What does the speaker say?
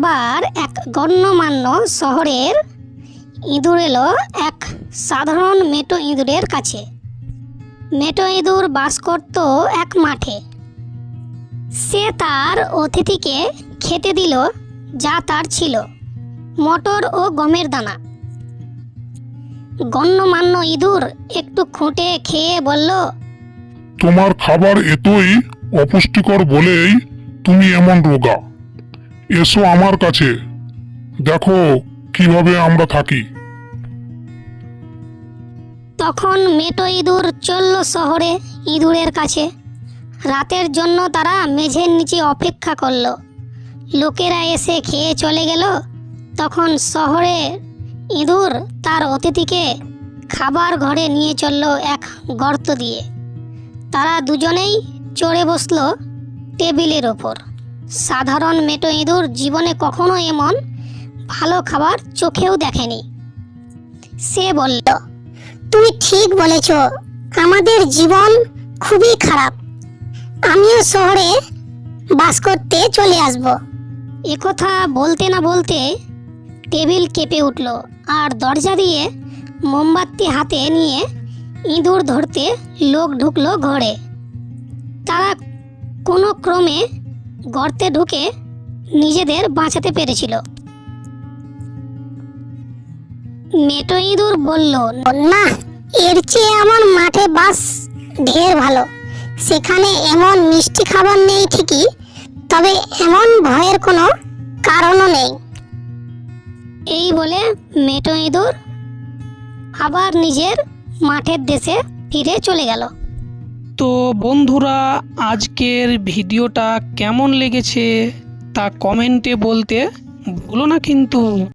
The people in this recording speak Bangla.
একবার এক গণ্যমান্য শহরের ইঁদুর এলো এক সাধারণ মেটো ইঁদুরের কাছে। মেটো ইঁদুর বাস করত এক মাঠে। সে তার অতিথিকে খেতে দিল, যা তার ছিল, মটর ও গমের দানা। গণ্যমান্য ইঁদুর একটু খুঁটে খেয়ে বলল, তোমার খাবার এতই অপুষ্টিকর বলেই তুমি এমন রোগা। এসো আমার কাছে। দেখো কীভাবে আমরা থাকি। তখন মেটো ইঁদুর চলল শহরে ইঁদুরের কাছে। রাতের জন্য তারা মেঝের নিচে অপেক্ষা করল। লোকেরা এসে খেয়ে চলে গেল। তখন শহরে ইঁদুর তার অতিথিকে খাবার ঘরে নিয়ে চলল এক গর্ত দিয়ে। তারা দুজনেই চড়ে বসল টেবিলের ওপর। সাধারণ মেটো ইঁদুর জীবনে কখনো এমন ভালো খাবার চোখেও দেখেনি। সে বলল, তুমি ঠিক বলেছ, আমাদের জীবন খুবই খারাপ। আমিও শহরে বাস করতে চলে আসব। একথা বলতে না বলতে টেবিল কেঁপে উঠল আর দরজা দিয়ে মোমবাতি হাতে নিয়ে ইঁদুর ধরতে লোক ঢুকলো ঘরে। তারা কোনো ক্রমে গর্তে ঢুকে নিজেদের বাঁচাতে পেরেছিল। মেটো ইঁদুর বলল, না, এর চেয়ে আমার মাঠে বাস ঢের ভালো। সেখানে এমন মিষ্টি খাবার নেই ঠিকই, তবে এমন ভয়ের কোনো কারণও নেই। এই বলে মেটো ইঁদুর আবার নিজের মাঠের দেশে ফিরে চলে গেল। তো বন্ধুরা আজকের ভিডিওটা কেমন লেগেছে তা কমেন্টে বলতে ভুলো না কিন্তু।